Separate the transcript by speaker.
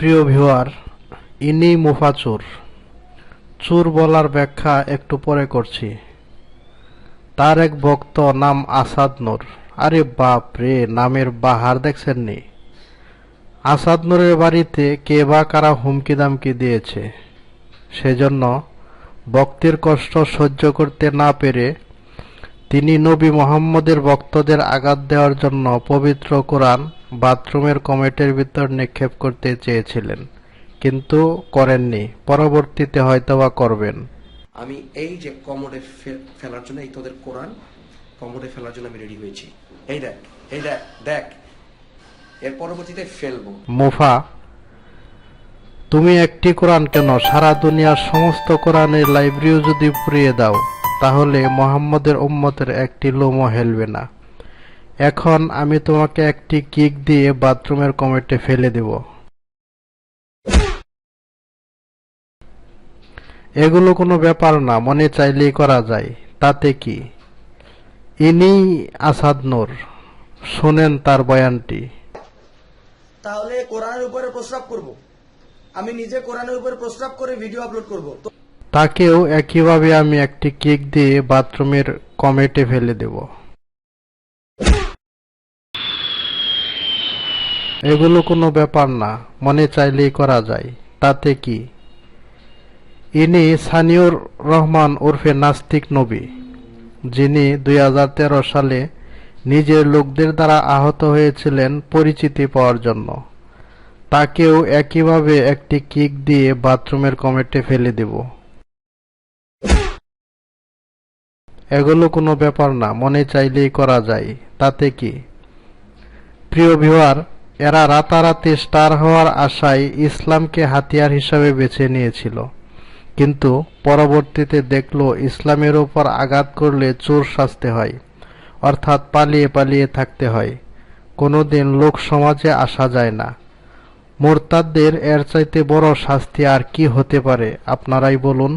Speaker 1: প্রিয় ভিউয়ার ইনি মুফা মুফাচুর চুর বলার ব্যাখ্যা একটু পরে করছি। তার এক ভক্ত নাম আসাদ নূর। আরে বাপ রে, নামের বাহার দেখছেন নি? আসাদ নূরের বাড়িতে কে বা কারা হুমকি দামকি দিয়েছে, সেজন্য ভক্তের কষ্ট সহ্য করতে না পেরে তিনি নবী মোহাম্মদের ভক্তদের আঘাত দেওয়ার জন্য পবিত্র কোরআন বাথরুমের কমেটের ভিতর নিক্ষেপ করতে চেয়েছিলেন কিন্তু করেননি। পরবর্তীতে হয়তোবা করবেন।
Speaker 2: আমি এই যে কমোডে ফেলার জন্য এই তোদের কোরআন কমোডে ফেলার জন্য আমি রেডি হয়েছি। এই দেখ এই দেখ দেখ। এর পরবর্তীতে ফেলব।
Speaker 1: মুফা তুমি একটি কোরআন কেন? সারা দুনিয়ার সমস্ত কোরআনের লাইব্রেরিও যদি পুড়িয়ে দাও। তাহলে মোহাম্মদের উম্মতের একটি লোমও হেলবে না। এখন আমি তোমাকে একটি কিক দিয়ে বাথরুমের কমেটে ফেলে দেব। এগুলো কোনো ব্যাপার না, মনে চাইলেই করা যায়। তাতে কি? ইনি আসাদ নূর। শোনেন তার বয়ানটি।
Speaker 3: তাহলে কোরআনের উপরে প্রস্রাব করব। আমি নিজে কোরআনের উপরে প্রস্রাব করে ভিডিও আপলোড করব।
Speaker 1: তাকেও একইভাবে আমি একটি কেক দিয়ে বাথরুমের কমেটে ফেলে দেব। এগুলো কোনো ব্যাপার না, মনে চাইলেই করা যায়। তাতে কি? ইনি সানিউর রহমান ওরফে নাস্তিক নবী, যিনি দুই হাজার তেরো সালে নিজের লোকদের দ্বারা আহত হয়েছিলেন পরিচিতি পাওয়ার জন্য। তাকেও একইভাবে একটি কিক দিয়ে বাথরুমের কমেটে ফেলে দেব। এগুলো কোনো ব্যাপার না, মনে চাইলেই করা যায়। তাতে কি? প্রিয় ভিউয়ার এরা রাতারাতি স্টার হওয়ার আশায় ইসলামকে হাতিয়ার হিসাবে বেছে নিয়েছিল। কিন্তু পরবর্তীতে দেখল ইসলামের উপর আঘাত করলে চোর সাজতে হয়, অর্থাৎ পালিয়ে পালিয়ে থাকতে হয়। কোনো দিন লোক সমাজে আসা যায় না। মোরতাদদের এর চাইতে বড় শাস্তি আর কি হতে পারে, আপনারাই বলুন।